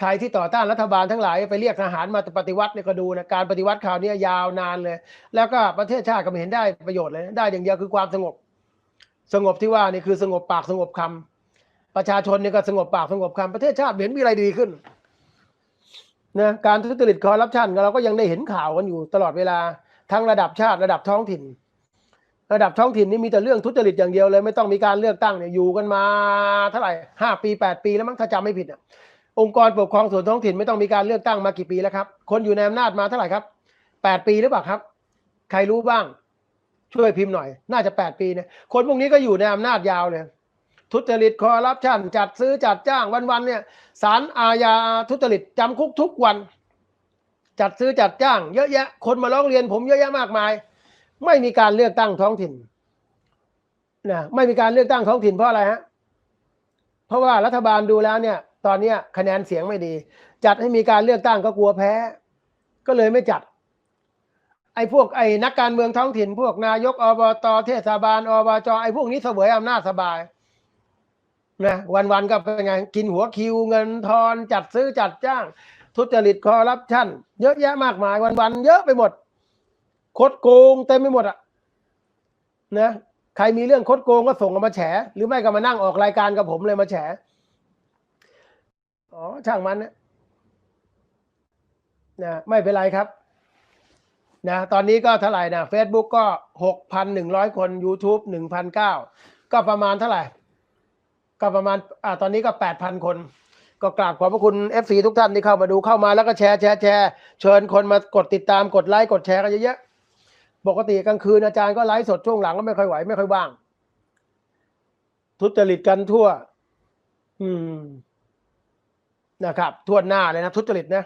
ใครที่ต่อต้านรัฐบาลทั้งหลายไปเรียกทหารมาปฏิวัติเนี่ยก็ดูนะการปฏิวัติคราวนี้ยาวนานเลย แล้วก็ประเทศชาติก็ไม่เห็นได้ประโยชน์เลยได้อย่างเดียวคือความสงบ สงบที่ว่านี่คือสงบปากสงบคำประชาชนเนี่ยก็สงบปากสงบคำประเทศชาติเห็นมีอะไรดีขึ้นนะการทุจริตคอร์รัปชันเราก็ยังได้เห็นข่าวกันอยู่ตลอดเวลาทั้งระดับชาติระดับท้องถิ่น ระดับท้องถิ่นนี่มีแต่เรื่องทุจริตอย่างเดียวเลย ไม่ต้องมีการเลือกตั้งเนี่ยอยู่กันมาเท่าไหร่ห้าปีแปดปีแล้วมั้งถ้าจำไม่ผิดอะ องค์กรปกครองส่วนท้องถิ่นไม่ต้องมีการเลือกตั้งมากี่ปีแล้วครับ คนอยู่ในอำนาจมาเท่าไหร่ครับแปดปีหรือเปล่าครับ ใครรู้บ้าง ช่วยพิมพ์หน่อย น่าจะแปดปีเนี่ยคนพวกนี้ก็อยู่ในอำนาจยาวเลย ทุจริตคอร์รัปชันจัดซื้อจัดจ้างวันๆเนี่ยสารอาญาทุจริตจำคุกทุกวัน จัดซื้อจัดจ้าง เยอะแยะ คนมาร้องเรียนผมเยอะแยะมากมาย ไม่มีการเลือกตั้งท้องถิ่นนะไม่มีการเลือกตั้งท้องถิ่นเพราะอะไรฮะเพราะว่ารัฐบาลดูแล้วเนี่ย ตอนเนี้คะแนนเสียงไม่ดี จัดให้มีการเลือกตั้งก็กลัวแพ้ ก็เลยไม่จัด ไอ้พวกไอ้นักการเมืองท้องถิ่น พวกนายกอบตเทศบาลอบจไอ้พวกนี้เสวยอำนาจสบายนะวันๆก็เป็นไงกินหัวคิวเงินทอนจัดซื้อจัดจ้าง ทุจริตคอร์รัปชันเยอะแยะมากมายวันๆเยอะไปหมด คดโกงเต็มไปหมดอะนะใครมีเรื่องคดโกงก็ส่งกันมาแฉ หรือไม่ก็มานั่งออกรายการกับผมเลยมาแฉ อ๋อช่างมันนะนะไม่เป็นไรครับนะตอนนี้ก็เท่าไหร่นะ Facebook ก็หกพันหนึ่งร้อยคน YouTube หนึ่งพันเก้าก็ประมาณเท่าไหร่ ก็ประมาณอ่าตอนนี้ก็แปดพันคน ก็กราบขอบพระคุณ FC ทุกท่านที่เข้ามาดูเข้ามาแล้วก็แชร์แชร์แชร์เชิญคนมากดติดตามกดไลค์กดแชร์กันเยอะๆปกติกลางคืนอาจารย์ก็ไลฟ์สดช่วงหลังก็ไม่ค่อยไหวไม่ค่อยว่าง ทุจริตกันทั่ว อืม นะครับทั่วหน้าเลยนะทุจริตนะ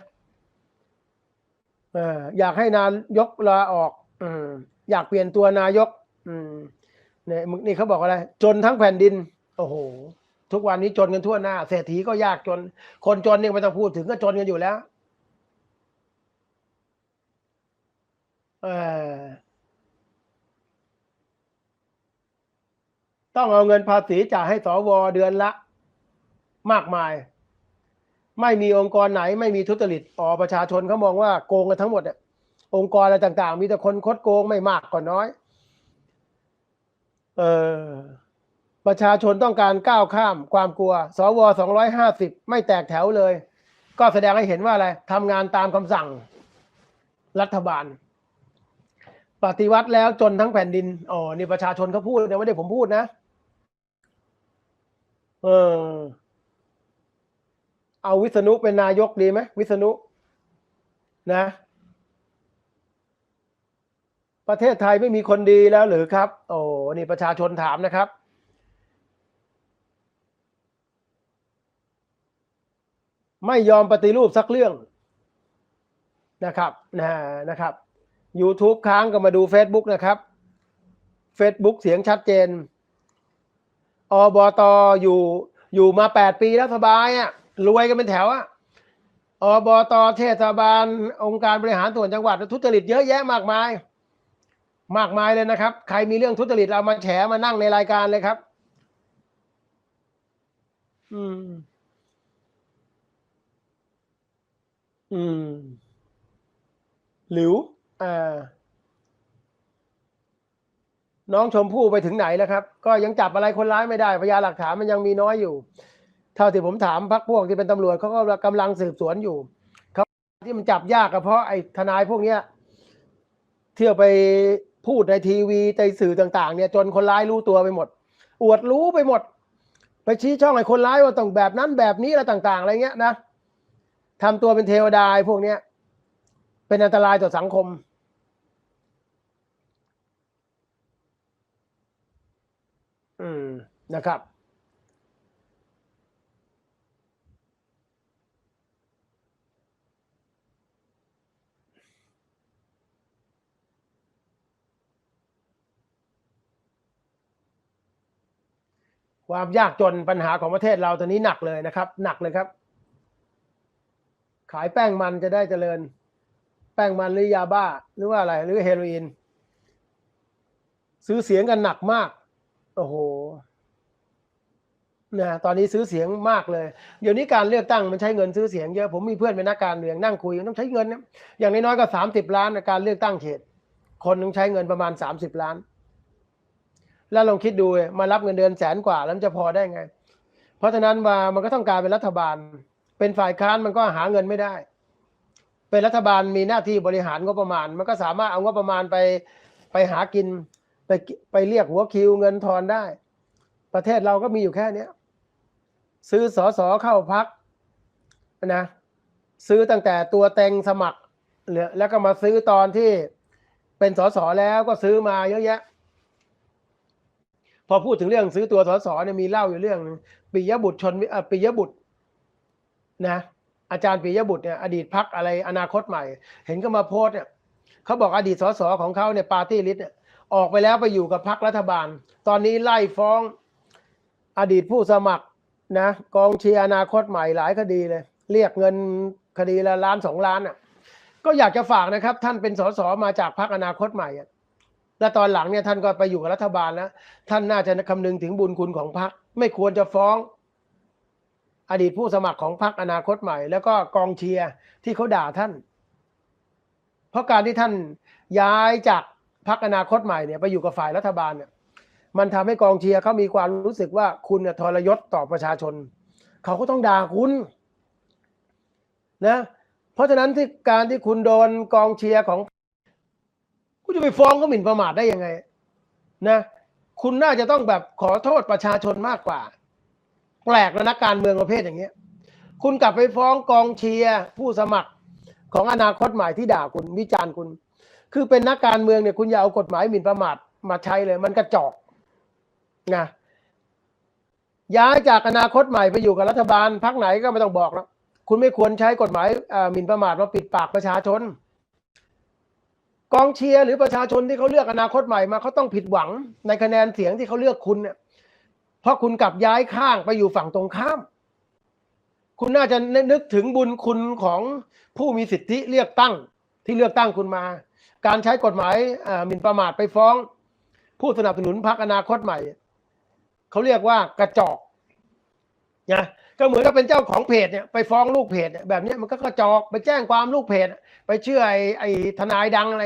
อยากให้นายกลาออกอยากเปลี่ยนตัวนายกเนี่ยมึงนี่เขาบอกอะไร จนทั้งแผ่นดิน โอ้โห ทุกวันนี้จนกันทั่วหน้า เศรษฐีก็ยากจน คนจนเนี่ยไม่ต้องพูดถึงก็จนกันอยู่แล้วต้องเอาเงินภาษีจ่ายให้สวเดือนละ มากมาย ไม่มีองค์กรไหนไม่มีทุจริตอ๋อประชาชนเขามองว่าโกงกันทั้งหมดอะองค์กรอะไรต่างๆ มีแต่คนคดโกงไม่มากก็น้อย เออประชาชนต้องการก้าวข้ามความกลัว สวสองร้อยห้าสิบไม่แตกแถวเลย ก็แสดงให้เห็นว่าอะไรทำงานตามคำสั่ง รัฐบาล ปฏิวัติแล้วจนทั้งแผ่นดิน อ๋อ นี่ประชาชนเขาพูดนะไม่ได้ผมพูดนะ เออ เอาวิษณุเป็นนายกดีไหมวิษณุนะ ประเทศไทยไม่มีคนดีแล้วหรือครับ โอ้นี่ประชาชนถามนะครับ ไม่ยอมปฏิรูปสักเรื่องนะครับนะนะครับ YouTube ค้างก็มาดู Facebook นะครับ Facebook เสียงชัดเจนอบตอยู่อยู่มาแปดปีแล้วสบายอะ่ะ รวยกันเป็นแถวอะอบตเทศบาล องค์การบริหารส่วนจังหวัดทุจริตเยอะแยะมากมาย มากมายเลยนะครับ ใครมีเรื่องทุจริตเอามาแฉมานั่งในรายการเลยครับ อืม อืมหลิวอ่าน้องชมพู่ไปถึงไหนแล้วครับ ก็ยังจับอะไรคนร้ายไม่ได้พยานหลักฐานมันยังมีน้อยอยู่ เท่าที่ผมถามพักพวกที่เป็นตำรวจเขาก็กำลังสืบสวนอยู่เขาที่มันจับยากก็เพราะไอ้ทนายพวกเนี้ยเที่ยวไปพูดในทีวีในสื่อต่าง ๆ เนี่ยจนคนร้ายรู้ตัวไปหมด อวดรู้ไปหมด ไปชี้ช่องให้คนร้ายว่าต้องแบบนั้นแบบนี้อะไรต่าง ๆ อะไรเงี้ยนะทำตัวเป็นเทวดาพวกเนี้ยเป็นอันตรายต่อสังคมอืมนะครับ ความยากจนปัญหาของประเทศเราตอนนี้หนักเลยนะครับ หนักเลยครับ ขายแป้งมันจะได้เจริญ แป้งมันหรือยาบ้า หรือว่าอะไร หรือเฮโรอีนซื้อเสียงกันหนักมาก โอ้โหนะตอนนี้ซื้อเสียงมากเลย เดี๋ยวนี้การเลือกตั้งมันใช้เงินซื้อเสียงเยอะผมมีเพื่อนเป็นนักการเมืองนั่งคุยต้องใช้เงินนะอย่างน้อยๆก็สามสิบล้านในการเลือกตั้งเขต คนต้องใช้เงินประมาณสามสิบล้าน แล้วลองคิดดูมารับเงินเดือนแสนกว่าแล้วจะพอได้ไง เพราะฉะนั้นมามันก็ต้องการเป็นรัฐบาล เป็นฝ่ายค้านมันก็หาเงินไม่ได้ เป็นรัฐบาลมีหน้าที่บริหารงบประมาณ มันก็สามารถเอางบประมาณไปไปหากินไปไปเรียกหัวคิวเงินทอนได้ ประเทศเราก็มีอยู่แค่เนี้ยซื้อสอสอเข้าพักนะซื้อตั้งแต่ตัวเต็งสมัครแล้วก็มาซื้อตอนที่เป็นสอสอแล้วก็ซื้อมาเยอะแยะ พอพูดถึงเรื่องซื้อตัวสอสอเนี่ยมีเล่าอยู่เรื่องนึงปิยบุตรชนปิยบุตรนะอาจารย์ปิยบุตรเนี่ยอดีตพักอะไรอนาคตใหม่ เห็นก็มาโพสต์เนี่ยเขาบอกอดีตสสของเขาเนี่ยปาร์ตี้ลิสต์เนี่ยออกไปแล้วไปอยู่กับพักรัฐบาล ตอนนี้ไล่ฟ้องอดีตผู้สมัครนะกองเชียร์อนาคตใหม่หลายคดีเลย เรียกเงินคดีละล้านสองล้านอะก็อยากจะฝากนะครับ ท่านเป็นสสมาจากพรรคอนาคตใหม่อะ และตอนหลังเนี่ยท่านก็ไปอยู่กับรัฐบาลแล้วท่านน่าจะคำนึงถึงบุญคุณของพรรคไม่ควรจะฟ้อง อดีตผู้สมัครของพรรคอนาคตใหม่ แล้วก็กองเชียร์ที่เขาด่าท่าน เพราะการที่ท่านย้ายจากพรรคอนาคตใหม่เนี่ยไปอยู่กับฝ่ายรัฐบาลเนี่ยมันทำให้กองเชียร์เขามีความรู้สึกว่าคุณเนี่ยทรยศต่อประชาชน เขาก็ต้องด่าคุณนะเพราะฉะนั้นที่การที่คุณโดนกองเชียร์ของ จะไปฟ้องเขาหมิ่นประมาทได้ยังไง นะ คุณน่าจะต้องแบบขอโทษประชาชนมากกว่า แปลกนะนักการเมืองประเภทอย่างเงี้ย คุณกลับไปฟ้องกองเชียร์ผู้สมัครของอนาคตใหม่ที่ด่าคุณวิจารณ์คุณ คือเป็นนักการเมืองเนี่ยคุณอย่าเอากฎหมายหมิ่นประมาทมาใช้เลย มันกระจอกนะย้ายจากอนาคตใหม่ไปอยู่กับรัฐบาลพักไหนก็ไม่ต้องบอกแล้วคุณไม่ควรใช้กฎหมายอ่อหมิ่นประมาทมาปิดปากประชาชน กองเชียร์หรือประชาชนที่เขาเลือกอนาคตใหม่มาเขาต้องผิดหวังในคะแนนเสียงที่เขาเลือกคุณเนี่ยเพราะคุณกลับย้ายข้างไปอยู่ฝั่งตรงข้าม คุณน่าจะนึกถึงบุญคุณของผู้มีสิทธิเลือกตั้งที่เลือกตั้งคุณมา การใช้กฎหมายหมิ่นประมาทไปฟ้อง ผู้สนับสนุนพรรคอนาคตใหม่เขาเรียกว่ากระจอกนะ ก็เหมือนกับเป็นเจ้าของเพจเนี่ยไปฟ้องลูกเพจเนี่ยแบบนี้มันก็กระจอกไปแจ้งความลูกเพจ ไปเชื่อไอ้ไอ้ทนายดังอะไร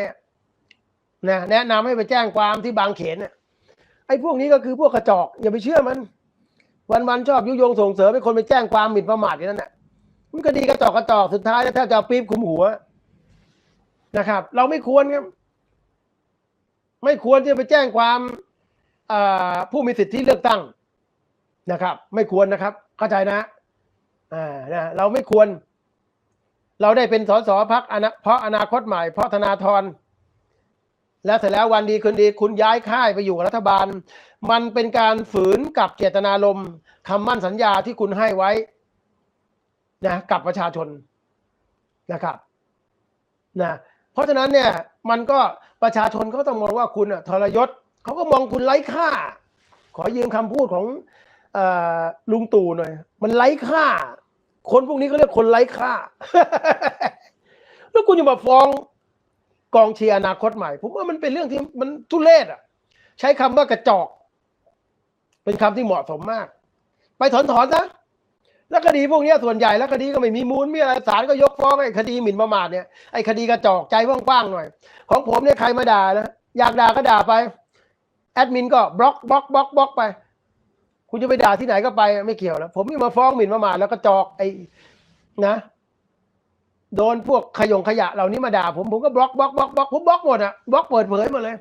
นะแนะนำให้ไปแจ้งความที่บางเขนเนี่ยไอ้พวกนี้ก็คือพวกกระจอก อย่าไปเชื่อมัน วันๆชอบยุยงส่งเสริมให้คนไปแจ้งความหมิ่นประมาทอย่างนั้นน่ะมันก็ดีกระจอกกระจอกสุดท้ายแล้วถ้าจะปี๊บคุมหัวนะครับ เราไม่ควรครับไม่ควรที่จะไปแจ้งความผู้มีสิทธิเลือกตั้งนะครับ ไม่ควรนะครับ เข้าใจนะอ่านะเราไม่ควร เราได้เป็นสสพักอนาเพราะอนาคตใหม่ เพราะธนาธรแล้วเสร็จแล้ววันดีคืนดี คุณย้ายค่ายไปอยู่กับรัฐบาล มันเป็นการฝืนกับเจตนารมณ์คำมั่นสัญญาที่คุณให้ไว้นะกับประชาชนนะครับนะเพราะฉะนั้นเนี่ยมันก็ประชาชนเขาต้องมองว่าคุณอะทรยศเขาก็มองคุณไร้ค่า ขอยืมคำพูดของ ลุงตู่หน่อย มันไร้ค่า คนพวกนี้เขาเรียกคนไร้ค่า แล้วคุณจะมาฟ้องกองเชียร์อนาคตใหม่ ผมว่ามันเป็นเรื่องที่มันทุเรศอะ ใช้คำว่ากระจอก เป็นคำที่เหมาะสมมาก ไปถอนถอนซะแล้วคดีพวกนี้ส่วนใหญ่แล้วคดีก็ไม่มีมูลมีอะไรศาลก็ยกฟ้องไอ้คดีหมิ่นประมาทเนี่ยไอ้คดีกระจอกใจว้างๆหน่อย ของผมเนี่ยใครมาด่านะอยากด่าก็ด่าไป แอดมินก็บล็อกบล็อกบล็อกบล็อกไป คุณจะไปด่าที่ไหนก็ไปไม่เกี่ยวแล้วผมจะมาฟ้องหมิ่นประมาทแล้วก็จอกไอ้นะ โดนพวกขยงขยะเหล่านี้มาด่าผมผมก็บล็อกบล็อกบล็อกบล็อกผมบล็อกหมดอะบล็อกเปิดเผยหมดเลย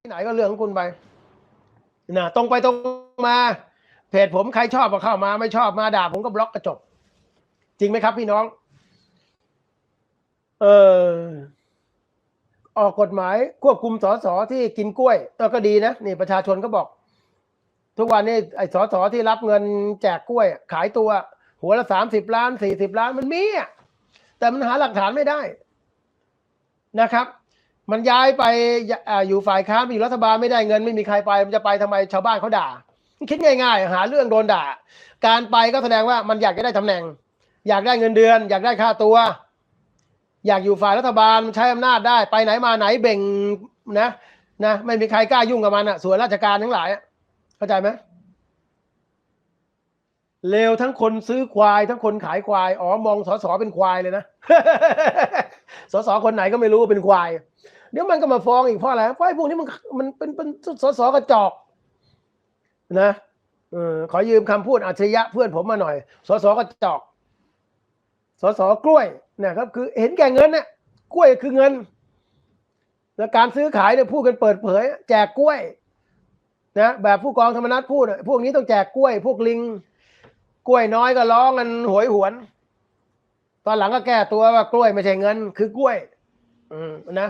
ที่ไหนก็เรื่องของคุณไปนะตรงไปตรงมาเพจผมใครชอบก็เข้ามา ไม่ชอบมาด่าผมก็บล็อกกระจบ จริงไหมครับพี่น้อง เออออกกฎหมายควบคุมสสที่กินกล้วยเออก็ดีนะนี่ประชาชนก็บอก ทุกวันนี้ไอ้สสที่รับเงินแจกกล้วย ขายตัว หัวละสามสิบล้านสี่สิบล้านมันมีอะแต่มันหาหลักฐานไม่ได้นะครับ มันย้ายไปออยู่ฝ่ายค้านไปอยู่รัฐบาลไม่ได้เงิน ไม่มีใครไปมันจะไปทำไมชาวบ้านเขาด่า คิดง่าย ๆ หาเรื่องโดนด่า การไปก็แสดงว่ามันอยากจะได้ตำแหน่ง อยากได้เงินเดือน อยากได้ค่าตัว อยากอยู่ฝ่ายรัฐบาลใช้อำนาจได้ไปไหนมาไหนเบ่งนะนะไม่มีใครกล้ายุ่งกับมันอะส่วนราชการทั้งหลายอะ เข้าใจไหมเลวทั้งคนซื้อควาย ทั้งคนขายควาย อ๋อ มองสอสอเป็นควายเลยนะ สอสอคนไหนก็ไม่รู้ว่าเป็นควาย เดี๋ยวมันก็มาฟ้องอีกเพราะอะไรเพราะไอ้พวกนี้มันมันเป็นเป็นสอสอกระจอกนะเออขอยืมคำพูดอัจฉริยะเพื่อนผมมาหน่อย สสกระจอก สสกล้วยนะครับ คือเห็นแก่เงินน่ะกล้วยคือเงิน แล้วการซื้อขายเนี่ยพูดกันเปิดเผย แจกกล้วย นะแบบผู้กองธรรมนัฐพูดอะพวกนี้ต้องแจกกล้วย พวกลิง กล้วยน้อยก็ร้องกันหวยหวน ตอนหลังก็แก้ตัวว่ากล้วยไม่ใช่เงิน คือกล้วย อืมนะ